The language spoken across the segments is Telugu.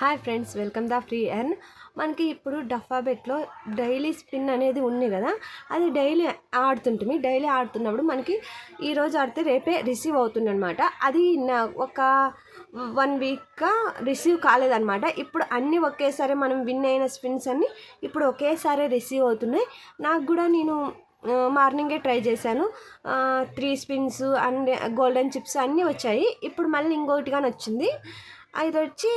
Hi friends welcome the free earn మనకి ఇప్పుడు డఫాబెట్లో డైలీ స్పిన్ అనేది ఉంది కదా అది డైలీ ఆడుతుంటుంది. డైలీ ఆడుతున్నప్పుడు మనకి ఈరోజు ఆడితే రేపే రిసీవ్ అవుతుంది అనమాట అది నా ఒక వన్ వీక్గా రిసీవ్ కాలేదన్నమాట. ఇప్పుడు అన్నీ ఒకేసారి మనం విన్ అయిన స్పిన్స్ అన్నీ ఇప్పుడు ఒకేసారి రిసీవ్ అవుతున్నాయి. నాకు కూడా నేను మార్నింగే ట్రై చేశాను. త్రీ స్పిన్స్ అన్ని గోల్డెన్ చిప్స్ అన్నీ వచ్చాయి. ఇప్పుడు మళ్ళీ ఇంకోటిగానే వచ్చింది ఇది వచ్చి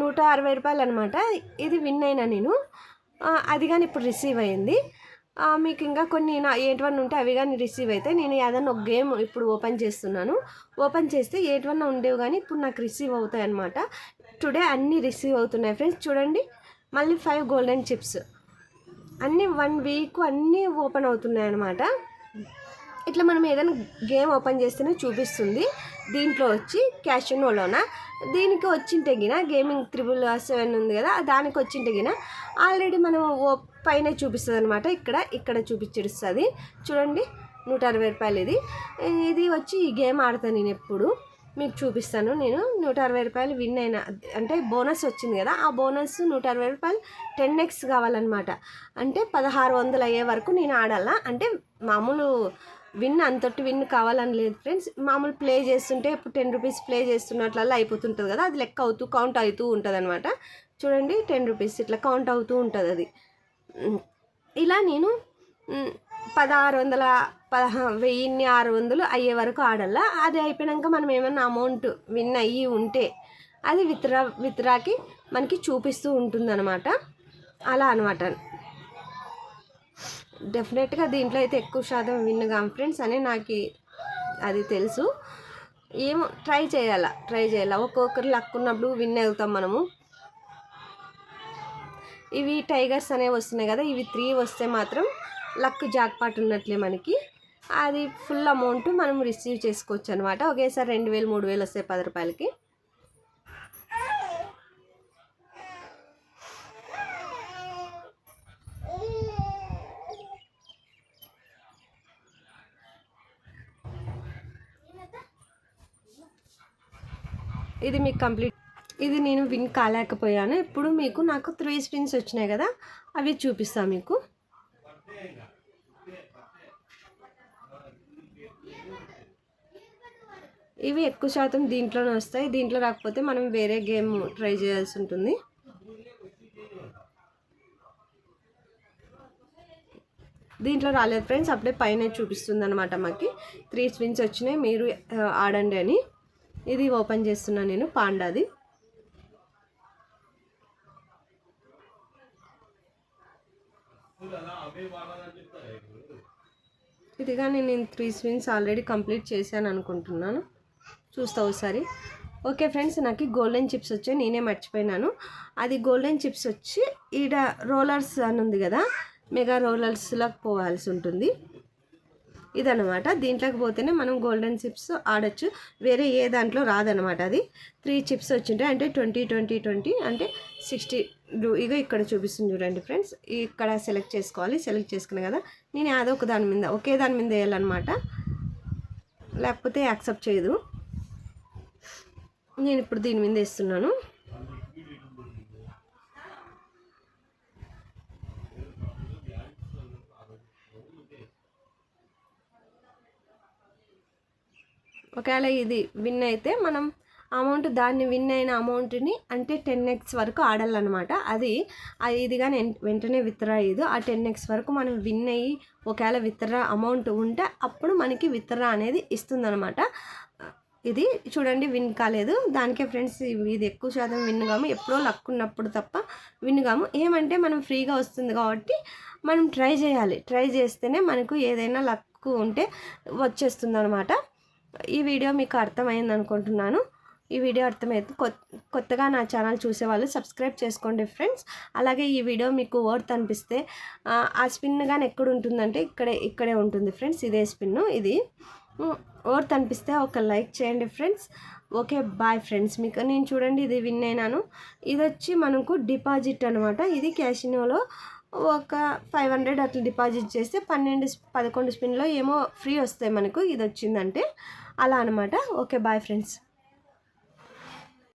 నూట అరవై రూపాయలు అనమాట ఇది విన్ అయినా నేను. అది కానీ ఇప్పుడు రిసీవ్ అయ్యింది మీకు ఇంకా కొన్ని నా ఏటివన్నీ ఉంటే అవి కానీ రిసీవ్ అయితే నేను ఏదన్నా ఒక గేమ్ ఇప్పుడు ఓపెన్ చేస్తున్నాను. ఓపెన్ చేస్తే ఏటివన్నా ఉండేవి కానీ ఇప్పుడు నాకు రిసీవ్ అవుతాయి అనమాట టుడే అన్నీ రిసీవ్ అవుతున్నాయి ఫ్రెండ్స్. చూడండి. మళ్ళీ ఫైవ్ గోల్డెన్ చిప్స్. అన్నీ వన్ వీక్ అన్నీ ఓపెన్ అవుతున్నాయి అనమాట ఇట్లా మనం ఏదైనా గేమ్ ఓపెన్ చేస్తేనే చూపిస్తుంది. దీంట్లో వచ్చి క్యాషినోలోన? దీనికి వచ్చింటే గిన గేమింగ్ త్రిబుల్ సెవెన్ ఉంది కదా దానికి వచ్చింటే గిన ఆల్రెడీ మనం ఓ పైన చూపిస్తుంది అనమాట ఇక్కడ ఇక్కడ చూపించేస్తుంది. చూడండి నూట అరవై రూపాయలు ఇది. ఇది వచ్చి ఈ గేమ్ ఆడతాను నేను ఎప్పుడు. మీకు చూపిస్తాను నేను. నూట అరవై రూపాయలు విన్ అయిన అంటే బోనస్ వచ్చింది కదా ఆ బోనస్ నూట అరవై రూపాయలు టెన్ ఎక్స్ కావాలన్నమాట. అంటే పదహారు వందలు అయ్యే వరకు నేను ఆడాలా? అంటే మామూలు విన్ అంతటి విన్ కావాలని లేదు ఫ్రెండ్స్ మామూలు ప్లే చేస్తుంటే ఇప్పుడు టెన్ రూపీస్ ప్లే చేస్తున్నట్లల్లా అయిపోతుంటుంది కదా అది లెక్క అవుతూ కౌంట్ అవుతూ ఉంటుంది అనమాట చూడండి టెన్ రూపీస్ ఇట్లా కౌంట్ అవుతూ ఉంటుంది అది ఇలా నేను పదహారు వందల పదహా వెయ్యిన్ని ఆరు వందలు అయ్యే వరకు ఆడాలా అది అయిపోయాక మనం ఏమైనా అమౌంట్ విన్ అయ్యి ఉంటే అది విత్డ్రా విత్రాకి మనకి చూపిస్తూ ఉంటుందన్నమాట. అలా అనమాట డెఫినెట్గా దీంట్లో అయితే ఎక్కువ శాతం విన్ కాన్ఫిడెన్స్ అని నాకు అది తెలుసు. ఏమో ట్రై చేయాల ట్రై చేయాల? ఒక్కొక్కరు లక్ ఉన్నప్పుడు విన్ అవుతాం మనము. ఇవి టైగర్స్ అనేవి వస్తున్నాయి కదా ఇవి త్రీ వస్తే మాత్రం లక్ జాక్పాట్ ఉన్నట్లే మనకి. అది ఫుల్ అమౌంట్ మనం రిసీవ్ చేసుకోవచ్చు అనమాట ఒకేసారి రెండు వేలు మూడు వేలు వస్తాయి పది రూపాయలకి. ఇది మీకు కంప్లీట్. ఇది నేను విన్ కాలేకపోయాను. ఇప్పుడు మీకు నాకు త్రీ స్పిన్స్ వచ్చినాయి కదా అవి చూపిస్తాను మీకు. ఇవి ఎక్కువ శాతం దీంట్లోనే వస్తాయి. దీంట్లో రాకపోతే మనం వేరే గేమ్ ట్రై చేయాల్సి ఉంటుంది. దీంట్లో రాలేదు ఫ్రెండ్స్ అప్పుడే పైన చూపిస్తుంది అనమాట మాకు. త్రీ స్పిన్స్ వచ్చినాయి. మీరు ఆడండి అని. ఇది ఓపెన్ చేస్తున్నా నేను పాండాది. ఇదిగా నేను త్రీ స్విన్స్ ఆల్రెడీ కంప్లీట్ చేశాను అనుకుంటున్నాను. చూస్తా ఒకసారి. ఓకే ఫ్రెండ్స్ నాకు గోల్డెన్ చిప్స్ వచ్చాయి నేనే మర్చిపోయినాను. అది గోల్డెన్ చిప్స్ వచ్చి ఈడ రోలర్స్ అని ఉంది కదా మెగా రోలర్స్లోకి పోవాల్సి ఉంటుంది. ఇదనమాట దీంట్లోకి పోతేనే మనం గోల్డెన్ చిప్స్ ఆడొచ్చు. వేరే ఏ దాంట్లో రాదనమాట అది. త్రీ చిప్స్ వచ్చింటాయి. అంటే ట్వంటీ ట్వంటీ ట్వంటీ అంటే సిక్స్టీ ఇగో ఇక్కడ చూపిస్తుంది చూడండి ఫ్రెండ్స్ ఇక్కడ సెలెక్ట్ చేసుకోవాలి. సెలెక్ట్ చేసుకున్నా కదా నేను అదో ఒక దాని మీద ఒకే దాని మీద వేయాలన్నమాట. లేకపోతే యాక్సెప్ట్ చేయదు. నేను ఇప్పుడు దీని మీద వేస్తున్నాను. ఒకవేళ ఇది విన్ అయితే మనం అమౌంట్ దాన్ని విన్ అయిన అమౌంట్ని అంటే టెన్ ఎక్స్ వరకు ఆడాలన్నమాట. అది ఇది కానీ వెంటనే విత్డ్రా అయ్యేది. ఆ టెన్ ఎక్స్ వరకు మనం విన్ అయ్యి ఒకవేళ విత్డ్రా అమౌంట్ ఉంటే అప్పుడు మనకి విత్డ్రా అనేది ఇస్తుందన్నమాట. ఇది చూడండి విన్ కాలేదు. దానికే ఫ్రెండ్స్ ఇది ఎక్కువ శాతం విన్ కాము. ఎప్పుడో లక్ ఉన్నప్పుడు తప్ప విన్ కాము. ఏమంటే మనం ఫ్రీగా వస్తుంది కాబట్టి మనం ట్రై చేయాలి. ట్రై చేస్తేనే మనకు ఏదైనా లక్ ఉంటే వచ్చేస్తుంది అనమాట ఈ వీడియో మీకు అర్థమైంది అనుకుంటున్నాను. ఈ వీడియో అర్థమైంది కొత్తగా నా ఛానల్ చూసేవాళ్ళు సబ్స్క్రైబ్ చేసుకోండి ఫ్రెండ్స్. అలాగే ఈ వీడియో మీకు వర్త్ అనిపిస్తే ఆ స్పిన్ కానీ ఎక్కడ ఉంటుందంటే ఇక్కడే ఇక్కడే ఉంటుంది ఫ్రెండ్స్. ఇదే స్పిన్ ఇది. వర్త్ అనిపిస్తే ఒక లైక్ చేయండి ఫ్రెండ్స్. Okay bye friends. మీకు నేను చూడండి ఇది విన్ అయినాను. ఇది వచ్చి మనకు డిపాజిట్ అనమాట ఇది క్యాషినోలో ఒక ఫైవ్ హండ్రెడ్ అట్లా డిపాజిట్ చేస్తే పన్నెండు పదకొండు స్పిన్లో ఏమో ఫ్రీ వస్తాయి మనకు ఇది వచ్చిందంటే. అలా అనమాట ఓకే బాయ్ ఫ్రెండ్స్.